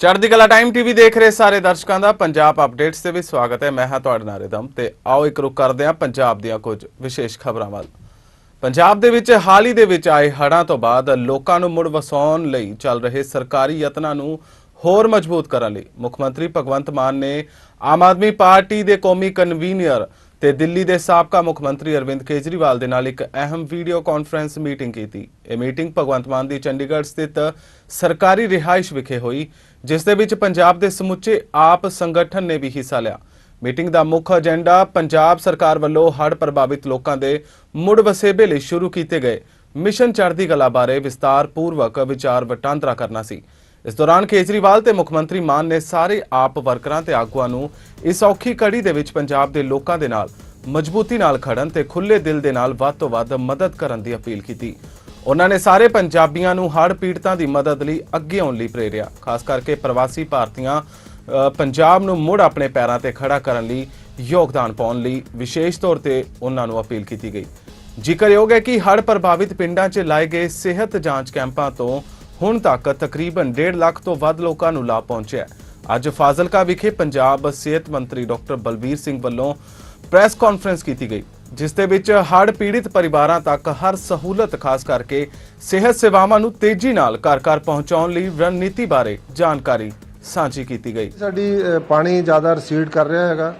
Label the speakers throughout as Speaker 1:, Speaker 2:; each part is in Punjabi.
Speaker 1: ਚੜ੍ਹਦੀ ਕਲਾ ਟਾਈਮ ਟੀਵੀ ਦੇਖ ਰਹੇ ਸਾਰੇ ਦਰਸ਼ਕਾਂ ਦਾ ਪੰਜਾਬ ਅਪਡੇਟਸ ਤੇ ਵੀ ਸਵਾਗਤ ਹੈ। ਮੈਂ ਹਾਂ ਤੁਹਾਡੇ ਨਾਲ ਰਿਦਮ ਤੇ ਆਓ ਇੱਕ ਰੁਕ ਕਰਦੇ ਹਾਂ ਪੰਜਾਬ ਦੀਆਂ ਕੁਝ ਵਿਸ਼ੇਸ਼ ਖਬਰਾਂ ਵੱਲ। ਪੰਜਾਬ ਦੇ ਵਿੱਚ ਹਾਲ ਹੀ ਦੇ ਵਿੱਚ ਆਏ ਹੜ੍ਹਾਂ ਤੋਂ ਬਾਅਦ ਲੋਕਾਂ ਨੂੰ ਮੁੜ ਵਸਾਉਣ ਲਈ ਚੱਲ ਰਹੇ ਸਰਕਾਰੀ ਯਤਨਾਂ ਨੂੰ ਹੋਰ ਮਜ਼ਬੂਤ ਕਰਨ ਲਈ ਮੁੱਖ ਮੰਤਰੀ ਭਗਵੰਤ ਮਾਨ ਨੇ ਆਮ ਆਦਮੀ ਪਾਰਟੀ ਦੇ ਕੌਮੀ ਕਨਵੀਨਰ ਤੇ ਦਿੱਲੀ ਦੇ ਸਾਬਕਾ ਮੁੱਖ ਮੰਤਰੀ ਅਰਵਿੰਦ ਕੇਜਰੀਵਾਲ ਦੇ ਨਾਲ ਇੱਕ ਅਹਿਮ ਵੀਡੀਓ ਕਾਨਫਰੰਸ ਮੀਟਿੰਗ ਕੀਤੀ। ਇਹ ਮੀਟਿੰਗ ਭਗਵੰਤ ਮਾਨ ਦੀ ਚੰਡੀਗੜ੍ਹ ਸਥਿਤ ਸਰਕਾਰੀ ਰਿਹਾਇਸ਼ ਵਿਖੇ ਹੋਈ, ਜਿਸ ਦੇ ਵਿੱਚ ਪੰਜਾਬ ਦੇ ਸਮੁੱਚੇ ਆਪ ਸੰਗਠਨ ਨੇ ਵੀ ਹਿੱਸਾ ਲਿਆ। ਮੀਟਿੰਗ ਦਾ ਮੁੱਖ ਏਜੰਡਾ ਪੰਜਾਬ ਸਰਕਾਰ ਵੱਲੋਂ ਹੜ੍ਹ ਪ੍ਰਭਾਵਿਤ ਲੋਕਾਂ ਦੇ ਮੁੜ ਵਸੇਬੇ ਲਈ ਸ਼ੁਰੂ ਕੀਤੇ ਗਏ। ਮਿਸ਼ਨ ਚੜ੍ਹਦੀ ਕਲਾ ਬਾਰੇ ਵਿਸਤਾਰ ਪੂਰਵਕ ਵਿਚਾਰ ਵਟਾਂਦਰਾ ਕਰਨਾ ਸੀ। ਇਸ ਦੌਰਾਨ ਕੇਜਰੀਵਾਲ ਤੇ ਮੁੱਖ ਮੰਤਰੀ ਮਾਨ ਨੇ ਸਾਰੇ ਆਪ ਵਰਕਰਾਂ ਤੇ ਆਗੂਆਂ ਨੂੰ ਇਸ ਔਖੀ ਕੜੀ ਦੇ ਵਿੱਚ ਪੰਜਾਬ ਦੇ ਲੋਕਾਂ ਦੇ ਨਾਲ ਮਜ਼ਬੂਤੀ ਨਾਲ ਖੜਨ ਤੇ ਖੁੱਲੇ ਦਿਲ ਦੇ ਨਾਲ ਵੱਧ ਤੋਂ ਵੱਧ ਮਦਦ ਕਰਨ ਦੀ ਅਪੀਲ ਕੀਤੀ। ਉਹਨਾਂ ਨੇ ਸਾਰੇ ਪੰਜਾਬੀਆਂ ਨੂੰ ਹੜ੍ਹ ਪੀੜਤਾਂ ਦੀ ਮਦਦ ਲਈ ਅੱਗੇ ਆਉਣ ਲਈ ਪ੍ਰੇਰਿਆ, ਖਾਸ ਕਰਕੇ ਪ੍ਰਵਾਸੀ ਭਾਰਤੀਆਂ ਪੰਜਾਬ ਨੂੰ ਮੁੜ ਆਪਣੇ ਪੈਰਾਂ ਤੇ ਖੜਾ ਕਰਨ ਲਈ ਯੋਗਦਾਨ ਪਾਉਣ ਲਈ ਵਿਸ਼ੇਸ਼ ਤੌਰ ਤੇ ਉਹਨਾਂ ਨੂੰ ਅਪੀਲ ਕੀਤੀ ਗਈ। ਜ਼ਿਕਰਯੋਗ ਹੈ ਕਿ ਹੜ੍ਹ ਪ੍ਰਭਾਵਿਤ ਪਿੰਡਾਂ 'ਚ ਲਾਏ ਗਏ ਸਿਹਤ ਜਾਂਚ ਕੈਂਪਾਂ ਤੋਂ ਹੁਣ ਤੱਕ ਤਕਰੀਬਨ 1.5 ਲੱਖ ਤੋਂ ਵੱਧ ਲੋਕਾਂ ਨੂੰ ਲਾਭ ਪਹੁੰਚਿਆ ਅੱਜ ਫਾਜ਼ਿਲਕਾ ਵਿਖੇ ਪੰਜਾਬ ਸਿਹਤ ਮੰਤਰੀ ਡਾਕਟਰ ਬਲਬੀਰ ਸਿੰਘ ਵੱਲੋਂ ਪ੍ਰੈਸ ਕਾਨਫਰੰਸ ਕੀਤੀ ਗਈ, ਜਿਸ ਦੇ ਵਿੱਚ ਹੜ੍ਹ ਪੀੜਿਤ ਪਰਿਵਾਰਾਂ ਤੱਕ ਹਰ ਸਹੂਲਤ, ਖਾਸ ਕਰਕੇ ਸਿਹਤ ਸੇਵਾਵਾਂ ਨੂੰ ਤੇਜ਼ੀ ਨਾਲ ਘਰ-ਘਰ ਪਹੁੰਚਾਉਣ ਲਈ ਰਣਨੀਤੀ ਬਾਰੇ ਜਾਣਕਾਰੀ ਸਾਂਝੀ ਕੀਤੀ ਗਈ।
Speaker 2: ਸਾਡੀ ਪਾਣੀ ਜ਼ਿਆਦਾ ਰਸੀਡ ਕਰ ਰਿਹਾ ਹੈਗਾ।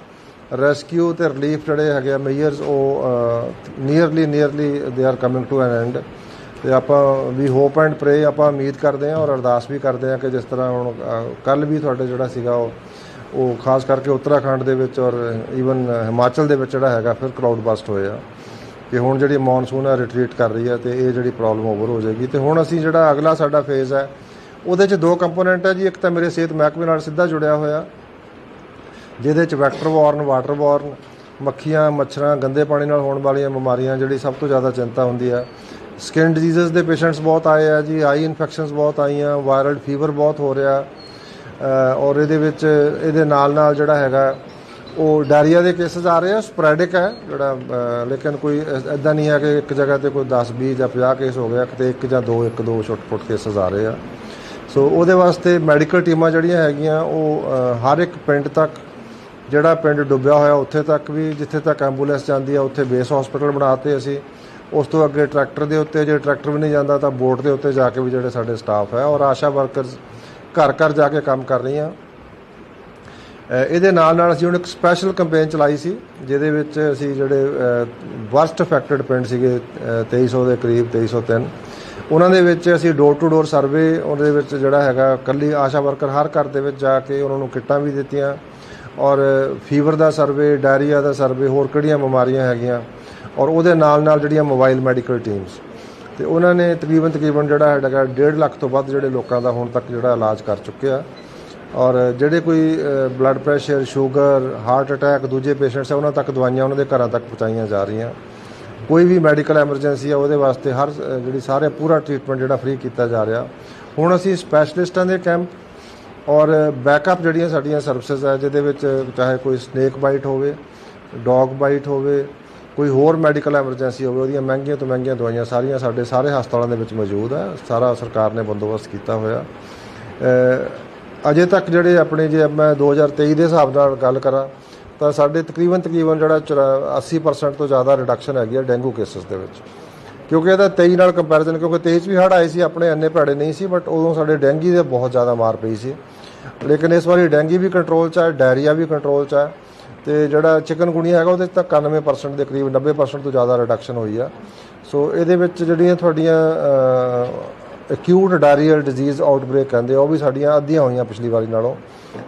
Speaker 2: ਰੈਸਕਿਊ ਤੇ ਰਿਲੀਫ ਜਿਹੜੇ ਹੈਗੇ ਆ ਮੇਜਰਸ ਉਹ nearly nearly they are coming to an end ਤੇ ਆਪਾਂ ਵੀ ਹੋਪ ਐਂਡ ਪ੍ਰੇ ਆਪਾਂ ਉਮੀਦ ਕਰਦੇ ਹਾਂ ਔਰ ਅਰਦਾਸ ਵੀ ਕਰਦੇ ਹਾਂ ਕਿ ਜਿਸ ਤਰ੍ਹਾਂ ਹੁਣ ਕੱਲ ਵੀ ਤੁਹਾਡੇ ਜਿਹੜਾ ਸੀਗਾ ਉਹ ਉਹ ਖਾਸ ਕਰਕੇ ਉੱਤਰਾਖੰਡ ਦੇ ਵਿੱਚ ਔਰ ਈਵਨ ਹਿਮਾਚਲ ਦੇ ਵਿੱਚ ਜਿਹੜਾ ਹੈਗਾ ਫਿਰ ਕਰਾਊਡ ਬਸਟ ਹੋਇਆ ਕਿ ਹੁਣ ਜਿਹੜੀ ਮੌਨਸੂਨ ਹੈ ਰਿਟਰੀਟ ਕਰ ਰਹੀ ਹੈ ਤੇ ਇਹ ਜਿਹੜੀ ਪ੍ਰੋਬਲਮ ਓਵਰ ਹੋ ਜਾਏਗੀ ਤੇ ਹੁਣ ਅਸੀਂ ਜਿਹੜਾ ਅਗਲਾ ਸਾਡਾ ਫੇਜ਼ ਹੈ, ਉਹਦੇ 'ਚ ਦੋ ਕੰਪੋਨੈਂਟ ਹੈ ਜੀ, ਇੱਕ ਤਾਂ ਮੇਰੇ ਸਿਹਤ ਮਹਿਕਮੇ ਨਾਲ ਸਿੱਧਾ ਜੁੜਿਆ ਹੋਇਆ, ਜਿਹਦੇ 'ਚ ਵੈਕਟਰ ਵਾਰਨ ਵਾਟਰ ਵਾਰਨ ਮੱਖੀਆਂ, ਮੱਛਰਾਂ, ਗੰਦੇ ਪਾਣੀ ਨਾਲ ਹੋਣ ਵਾਲੀਆਂ ਬਿਮਾਰੀਆਂ, ਜਿਹੜੀ ਸਭ ਤੋਂ ਜ਼ਿਆਦਾ ਚਿੰਤਾ ਹੁੰਦੀ ਹੈ ਸਕਿਨ ਡਿਜ਼ੀਜ਼ਸ ਦੇ ਪੇਸ਼ੈਂਟਸ ਬਹੁਤ ਆਏ ਆ ਜੀ ਆਈ ਇਨਫੈਕਸ਼ਨਸ ਬਹੁਤ ਆਈਆਂ ਵਾਇਰਲ ਫੀਵਰ ਬਹੁਤ ਹੋ ਰਿਹਾ ਔਰ ਇਹਦੇ ਵਿੱਚ ਇਹਦੇ ਨਾਲ ਨਾਲ ਜਿਹੜਾ ਹੈਗਾ, ਉਹ ਡਾਇਰੀਆ ਦੇ ਕੇਸਸ ਆ ਰਹੇ ਆ ਸਪਰੈਡਿਕ ਹੈ ਜਿਹੜਾ ਲੇਕਿਨ ਕੋਈ ਐਦਾਂ ਨਹੀਂ ਹੈ ਕਿ ਇੱਕ ਜਗ੍ਹਾ ਤੇ ਕੋਈ 10 20 ਜਾਂ 50 ਕੇਸ ਹੋ ਗਿਆ, ਕਿਤੇ ਇੱਕ ਜਾਂ ਦੋ, ਇੱਕ ਦੋ ਛੋਟੇ ਛੋਟੇ ਕੇਸਸ ਆ ਰਹੇ ਆ। ਸੋ ਉਹਦੇ ਵਾਸਤੇ ਮੈਡੀਕਲ ਟੀਮਾਂ ਜਿਹੜੀਆਂ ਹੈਗੀਆਂ, ਉਹ ਹਰ ਇੱਕ ਪਿੰਡ ਤੱਕ, ਜਿਹੜਾ ਪਿੰਡ ਡੁੱਬਿਆ ਹੋਇਆ, ਉੱਥੇ ਤੱਕ ਵੀ, ਜਿੱਥੇ ਤੱਕ ਐਂਬੂਲੈਂਸ ਜਾਂਦੀ ਆ, ਉੱਥੇ ਬੇਸ ਹਸਪੀਟਲ ਬਣਾਤੇ ਅਸੀਂ। ਉਸ ਤੋਂ ਅੱਗੇ ਟਰੈਕਟਰ ਦੇ ਉੱਤੇ ਜੇ ਟਰੈਕਟਰ ਵੀ ਨਹੀਂ ਜਾਂਦਾ ਤਾਂ ਬੋਟ ਦੇ ਉੱਤੇ ਜਾ ਕੇ ਵੀ ਜਿਹੜੇ ਸਾਡੇ ਸਟਾਫ ਹੈ ਔਰ ਆਸ਼ਾ ਵਰਕਰਸ ਘਰ ਘਰ ਜਾ ਕੇ ਕੰਮ ਕਰ ਰਹੀਆਂ। ਇਹਦੇ ਨਾਲ ਨਾਲ ਅਸੀਂ ਹੁਣ ਇੱਕ ਸਪੈਸ਼ਲ ਕੈਂਪੇਨ ਚਲਾਈ ਸੀ ਜਿਹਦੇ ਵਿੱਚ ਅਸੀਂ ਜਿਹੜੇ ਵਰਸਟ ਅਫੈਕਟਡ ਪਿੰਡ ਸੀਗੇ ਅ, 2300 ਦੇ ਕਰੀਬ 2303 ਉਹਨਾਂ ਦੇ ਵਿੱਚ ਅਸੀਂ ਡੋਰ ਟੂ ਡੋਰ ਸਰਵੇ ਉਹਦੇ ਵਿੱਚ ਜਿਹੜਾ ਹੈਗਾ ਕੱਲੀ ਆਸ਼ਾ ਵਰਕਰ ਹਰ ਘਰ ਦੇ ਵਿੱਚ ਜਾ ਕੇ ਉਹਨਾਂ ਨੂੰ ਕਿੱਟਾਂ ਵੀ ਦਿੱਤੀਆਂ। ਔਰ ਫੀਵਰ ਦਾ ਸਰਵੇ ਡਾਇਰੀਆ ਦਾ ਸਰਵੇ ਹੋਰ ਕਿਹੜੀਆਂ ਬਿਮਾਰੀਆਂ ਹੈਗੀਆਂ। ਔਰ ਉਹਦੇ ਨਾਲ ਨਾਲ ਜਿਹੜੀਆਂ ਮੋਬਾਈਲ ਮੈਡੀਕਲ ਟੀਮਸ ਤੇ ਉਹਨਾਂ ਨੇ ਤਕਰੀਬਨ ਤਕਰੀਬਨ ਜਿਹੜਾ ਹੈਗਾ 1.5 ਲੱਖ ਤੋਂ ਵੱਧ ਜਿਹੜੇ ਲੋਕਾਂ ਦਾ ਹੁਣ ਤੱਕ ਜਿਹੜਾ ਇਲਾਜ ਕਰ ਚੁੱਕੇ ਆ ਔਰ ਜਿਹੜੇ ਕੋਈ blood pressure sugar heart attack ਦੂਜੇ ਪੇਸ਼ੈਂਟਸ ਆ, ਉਹਨਾਂ ਤੱਕ ਦਵਾਈਆਂ ਉਹਨਾਂ ਦੇ ਘਰਾਂ ਤੱਕ ਪਹੁੰਚਾਈਆਂ ਜਾ ਰਹੀਆਂ। ਕੋਈ ਵੀ ਮੈਡੀਕਲ ਐਮਰਜੈਂਸੀ ਆ, ਉਹਦੇ ਵਾਸਤੇ ਹਰ ਜਿਹੜੀ ਸਾਰੇ ਪੂਰਾ ਟ੍ਰੀਟਮੈਂਟ ਜਿਹੜਾ ਫ੍ਰੀ ਕੀਤਾ ਜਾ ਰਿਹਾ। ਹੁਣ ਅਸੀਂ ਸਪੈਸ਼ਲਿਸਟਾਂ ਦੇ ਕੈਂਪ ਔਰ ਬੈਕਅਪ ਜਿਹੜੀਆਂ ਸਾਡੀਆਂ ਸਰਵਿਸਿਜ਼ ਆ, ਜਿਹਦੇ ਵਿੱਚ ਚਾਹੇ ਕੋਈ ਸਨੇਕ ਬਾਈਟ ਹੋਵੇ ਡੌਗ ਬਾਈਟ ਹੋਵੇ ਕੋਈ ਹੋਰ ਮੈਡੀਕਲ ਐਮਰਜੈਂਸੀ ਹੋਵੇ, ਉਹਦੀਆਂ ਮਹਿੰਗੀਆਂ ਤੋਂ ਮਹਿੰਗੀਆਂ ਦਵਾਈਆਂ ਸਾਰੀਆਂ ਸਾਡੇ ਸਾਰੇ ਹਸਪਤਾਲਾਂ ਦੇ ਵਿੱਚ ਮੌਜੂਦ ਹੈ ਸਾਰਾ ਸਰਕਾਰ ਨੇ ਬੰਦੋਬਸਤ ਕੀਤਾ ਹੋਇਆ। ਅਜੇ ਤੱਕ ਜਿਹੜੇ ਆਪਣੇ ਜੇ ਮੈਂ 2023 ਦੇ ਹਿਸਾਬ ਨਾਲ ਗੱਲ ਕਰਾਂ, ਤਾਂ ਸਾਡੇ ਤਕਰੀਬਨ ਤਕਰੀਬਨ ਜਿਹੜਾ ਚੁਰਾ- 80% ਤੋਂ ਜ਼ਿਆਦਾ ਰਿਡਕਸ਼ਨ ਹੈਗੀ ਹੈ ਡੈਂਗੂ ਕੇਸਸ ਦੇ ਵਿੱਚ। ਕਿਉਂਕਿ ਇਹਦਾ 23 ਨਾਲ ਕੰਪੈਰੀਜ਼ਨ ਕਿਉਂਕਿ 23 'ਚ ਵੀ ਹੜ੍ਹ ਆਏ ਸੀ, ਆਪਣੇ ਇੰਨੇ ਭੈੜੇ ਨਹੀਂ ਸੀ ਬਟ ਉਦੋਂ ਸਾਡੇ ਡੈਂਗੀ ਦੇ ਬਹੁਤ ਜ਼ਿਆਦਾ ਮਾਰ ਪਈ ਸੀ। ਲੇਕਿਨ ਇਸ ਵਾਰੀ ਡੈਂਗੀ ਵੀ ਕੰਟਰੋਲ 'ਚ ਹੈ ਡਾਇਰੀਆ ਵੀ ਕੰਟਰੋਲ 'ਚ ਹੈ ਤੇ ਜਿਹੜਾ ਚਿਕਨ ਚਿਕਨਗੁਨੀਆ ਹੈਗਾ, ਉਹਦੇ 'ਚ ਤਾਂ 91% ਦੇ ਕਰੀਬ 90% ਤੋਂ ਜ਼ਿਆਦਾ ਰਿਡਕਸ਼ਨ ਹੋਈ ਆ। ਸੋ ਇਹਦੇ ਵਿੱਚ ਜਿਹੜੀਆਂ ਤੁਹਾਡੀਆਂ ਅਕਿਊਟ ਡਾਇਰੀਅਲ ਡਿਜ਼ੀਜ਼ ਆਊਟਬ੍ਰੇਕ ਕਹਿੰਦੇ ਆ, ਉਹ ਵੀ ਸਾਡੀਆਂ ਅੱਧੀਆਂ ਹੋਈਆਂ ਪਿਛਲੀ ਵਾਰੀ ਨਾਲੋਂ।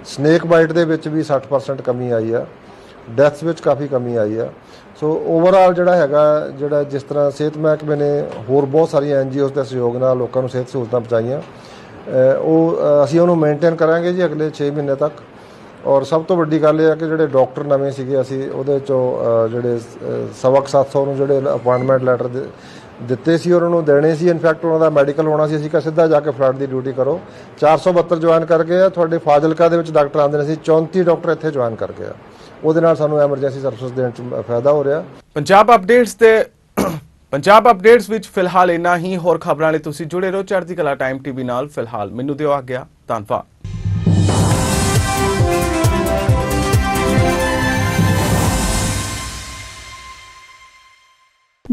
Speaker 2: ਸਨੇਕ ਬਾਈਟ ਦੇ ਵਿੱਚ ਵੀ 60% ਕਮੀ ਆਈ ਆ। ਡੈਥਸ ਵਿੱਚ ਕਾਫੀ ਕਮੀ ਆਈ ਆ। ਸੋ ਓਵਰਆਲ ਜਿਹੜਾ ਹੈਗਾ, ਜਿਹੜਾ ਜਿਸ ਤਰ੍ਹਾਂ ਸਿਹਤ ਮਹਿਕਮੇ ਨੇ ਹੋਰ ਬਹੁਤ ਸਾਰੀਆਂ ਐਨਜੀਓਜ਼ ਦੇ ਸਹਿਯੋਗ ਨਾਲ ਲੋਕਾਂ ਨੂੰ ਸਿਹਤ ਸਹੂਲਤਾਂ ਪਹੁੰਚਾਈਆਂ ਉਹ ਅਸੀਂ ਉਹਨੂੰ ਮੇਨਟੇਨ ਕਰਾਂਗੇ ਜੀ ਅਗਲੇ 6 ਮਹੀਨੇ ਤੱਕ। ਔਰ ਸਭ ਤੋਂ ਵੱਡੀ ਗੱਲ ਇਹ ਹੈ ਕਿ ਜਿਹੜੇ ਡਾਕਟਰ ਨਵੇਂ ਸੀਗੇ ਅਸੀਂ ਉਹਦੇ ਚੋਂ ਜਿਹੜੇ ਅ, ਸਵਾ ਕੁ 700 ਨੂੰ ਜਿਹੜੇ ਅਪਾਇੰਟਮੈਂਟ ਲੈਟਰ ਦਿੱਤੇ ਸੀ ਉਹਨਾਂ ਨੂੰ ਦੇਣੇ ਸੀ। ਇਨਫੈਕਟ ਉਹਨਾਂ ਦਾ ਮੈਡੀਕਲ ਹੋਣਾ ਸੀ। ਅਸੀਂ ਕਿਹਾ ਸਿੱਧਾ ਜਾ ਕੇ ਫਲੱਡ ਦੀ ਡਿਊਟੀ ਕਰੋ। 472 ਜੁਆਇਨ ਕਰਕੇ ਆ। ਤੁਹਾਡੇ ਫਾਜ਼ਿਲਕਾ ਦੇ ਵਿੱਚ ਡਾਕਟਰ ਆਉਂਦੇ ਨੇ। ਸੀ 34 ਡਾਕਟਰ ਇੱਥੇ ਜੁਆਇਨ ਕਰਕੇ ਆ। ਉਹਦੇ ਨਾਲ ਸਾਨੂੰ ਐਮਰਜੈਂਸੀ ਸਰਵਿਸ ਦੇਣ ਚ ਫਾਇਦਾ ਹੋ ਰਿਹਾ।
Speaker 1: ਪੰਜਾਬ ਅਪਡੇਟਸ ਤੇ ਪੰਜਾਬ ਅਪਡੇਟਸ ਵਿੱਚ ਫਿਲਹਾਲ ਇੰਨਾ ਹੀ। ਹੋਰ ਖਬਰਾਂ ਲਈ ਤੁਸੀਂ ਜੁੜੇ ਰਹੋ ਚੜ੍ਹਦੀ ਕਲਾ ਟਾਈਮ ਟੀਵੀ ਨਾਲ। ਫਿਲਹਾਲ ਮੈਨੂੰ ਦਿਓ ਆ ਗਿਆ ਧੰਨਵਾਦ।